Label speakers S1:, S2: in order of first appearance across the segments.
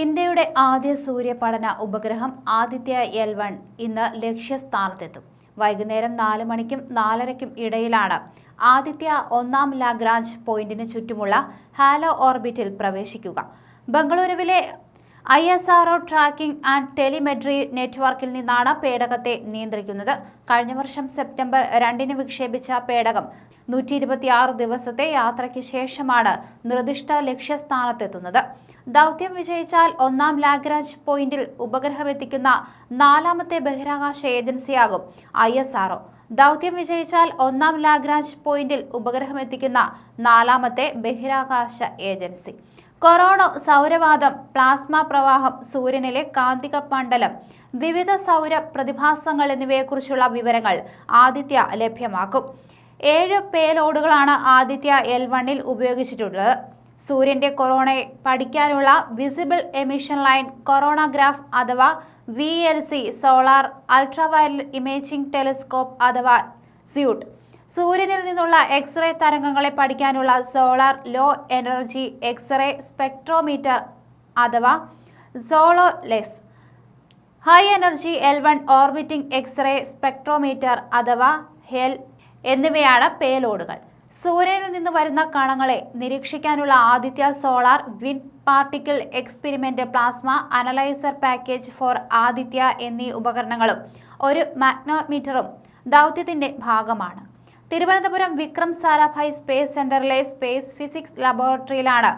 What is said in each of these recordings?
S1: ഇന്ത്യയുടെ ആദ്യ സൂര്യപഠന ഉപഗ്രഹം ആദിത്യ എൽ വൺ ഇന്ന് ലക്ഷ്യസ്ഥാനത്തെത്തും. വൈകുന്നേരം നാല് മണിക്കും നാലരയ്ക്കും ഇടയിലാണ് ആദിത്യ ഒന്നാം ലാഗ്രാഞ്ച് പോയിന്റിന് ചുറ്റുമുള്ള ഹാലോ ഓർബിറ്റിൽ പ്രവേശിക്കുക. ബംഗളൂരുവിലെ I S R O tracking and telemetry നെറ്റ്വർക്കിൽ നിന്നാണ് പേടകത്തെ നിയന്ത്രിക്കുന്നത്. കഴിഞ്ഞ വർഷം സെപ്റ്റംബർ രണ്ടിന് വിക്ഷേപിച്ച പേടകം നൂറ്റി ദിവസത്തെ യാത്രയ്ക്ക് ശേഷമാണ് നിർദ്ദിഷ്ട ലക്ഷ്യസ്ഥാനത്തെത്തുന്നത്. ദൗത്യം വിജയിച്ചാൽ ഒന്നാം ലാഗ്രാഞ്ച് പോയിന്റിൽ ഉപഗ്രഹമെത്തിക്കുന്ന നാലാമത്തെ ബഹിരാകാശ ഏജൻസിയാകും ഐ എസ് ആർഒ ദൗത്യം വിജയിച്ചാൽ ഒന്നാം ലാഗ്രാഞ്ച് പോയിന്റിൽ ഉപഗ്രഹമെത്തിക്കുന്ന നാലാമത്തെ ബഹിരാകാശ ഏജൻസി. കൊറോണ സൗരവാദം പ്ലാസ്മ പ്രവാഹം സൂര്യനിലെ കാന്തിക മണ്ഡലം വിവിധ സൗര പ്രതിഭാസങ്ങൾ എന്നിവയെക്കുറിച്ചുള്ള വിവരങ്ങൾ ആദിത്യ ലഭ്യമാക്കും. ഏഴ് പേലോഡുകളാണ് ആദിത്യ എൽ വണ്ണിൽ ഉപയോഗിച്ചിട്ടുള്ളത്. സൂര്യന്റെ കൊറോണയെ പഠിക്കാനുള്ള വിസിബിൾ എമിഷൻ ലൈൻ കൊറോണഗ്രാഫ് അഥവാ V L C solar ultraviolet imaging telescope അഥവാ സ്യൂട്ട് സൂര്യനിൽ നിന്നുള്ള എക്സ്റേ തരംഗങ്ങളെ പഠിക്കാനുള്ള solar low energy x-ray spectrometer അഥവാ SoLEXS high energy L one orbiting x-ray spectrometer അഥവാ ഹെൽ എന്നിവയാണ് പേലോഡുകൾ സൂര്യനിൽ നിന്ന് വരുന്ന കണങ്ങളെ നിരീക്ഷിക്കാനുള്ള Aditya solar wind particle experiment plasma analyser package for Aditya എന്നീ ഉപകരണങ്ങളും ഒരു മാഗ്നോമീറ്ററും ദൗത്യത്തിന്റെ ഭാഗമാണ്. തിരുവനന്തപുരം വിക്രം സാരാഭായ് സ്പേസ് സെന്ററിലെ സ്പേസ് ഫിസിക്സ് ലബോറട്ടറിയിലാണ്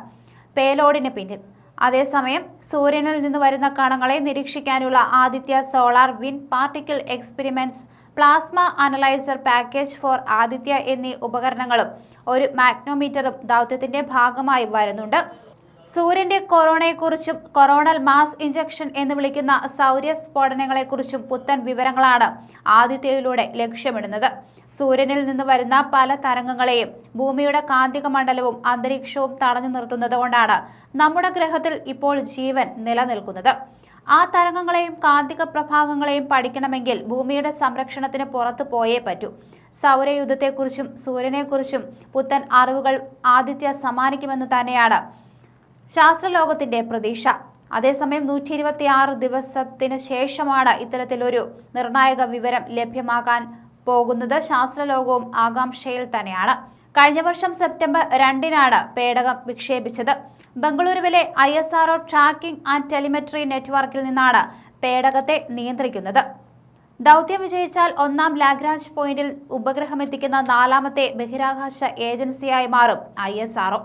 S1: പേലോഡിന് പിന്നിൽ. അതേസമയം സൂര്യനിൽ നിന്ന് വരുന്ന കണങ്ങളെ നിരീക്ഷിക്കാനുള്ള Aditya solar wind particle experiments plasma analyser package for Aditya എന്നീ ഉപകരണങ്ങളും ഒരു മാഗ്നോമീറ്ററും ദൗത്യത്തിന്റെ ഭാഗമായി വരുന്നുണ്ട്. സൂര്യന്റെ കൊറോണയെക്കുറിച്ചും കൊറോണൽ മാസ് ഇഞ്ചക്ഷൻ എന്ന് വിളിക്കുന്ന സൗര്യ സ്ഫോടനങ്ങളെക്കുറിച്ചും പുത്തൻ വിവരങ്ങളാണ് ആദിത്യയിലൂടെ ലക്ഷ്യമിടുന്നത്. സൂര്യനിൽ നിന്ന് വരുന്ന പല തരംഗങ്ങളെയും ഭൂമിയുടെ കാന്തിക മണ്ഡലവും അന്തരീക്ഷവും തടഞ്ഞു നിർത്തുന്നത് കൊണ്ടാണ് നമ്മുടെ ഗ്രഹത്തിൽ ഇപ്പോൾ ജീവൻ നിലനിൽക്കുന്നത്. ആ തരംഗങ്ങളെയും കാന്തിക പ്രഭാഗങ്ങളെയും പഠിക്കണമെങ്കിൽ ഭൂമിയുടെ സംരക്ഷണത്തിന് പുറത്തു പോയേ പറ്റൂ. സൗരയുദ്ധത്തെക്കുറിച്ചും സൂര്യനെക്കുറിച്ചും പുത്തൻ അറിവുകൾ ആദിത്യ സമ്മാനിക്കുമെന്ന് തന്നെയാണ് ശാസ്ത്രലോകത്തിന്റെ പ്രതീക്ഷ. അതേസമയം നൂറ്റി ഇരുപത്തിയാറ് ദിവസത്തിന് ശേഷമാണ് ഇത്തരത്തിലൊരു നിർണായക വിവരം ലഭ്യമാകാൻ പോകുന്നത്. ശാസ്ത്രലോകവും ആകാംക്ഷയിൽ തന്നെയാണ്. കഴിഞ്ഞ വർഷം സെപ്റ്റംബർ രണ്ടിനാണ് പേടകം വിക്ഷേപിച്ചത്. ബംഗളൂരുവിലെ I S R O tracking and telemetry നെറ്റ്വർക്കിൽ നിന്നാണ് പേടകത്തെ നിയന്ത്രിക്കുന്നത്. ദൗത്യം വിജയിച്ചാൽ ഒന്നാം ലാഗ്രാഞ്ച് പോയിന്റിൽ ഉപഗ്രഹം എത്തിക്കുന്ന നാലാമത്തെ ബഹിരാകാശ ഏജൻസിയായി മാറും ഐ എസ് ആർഒ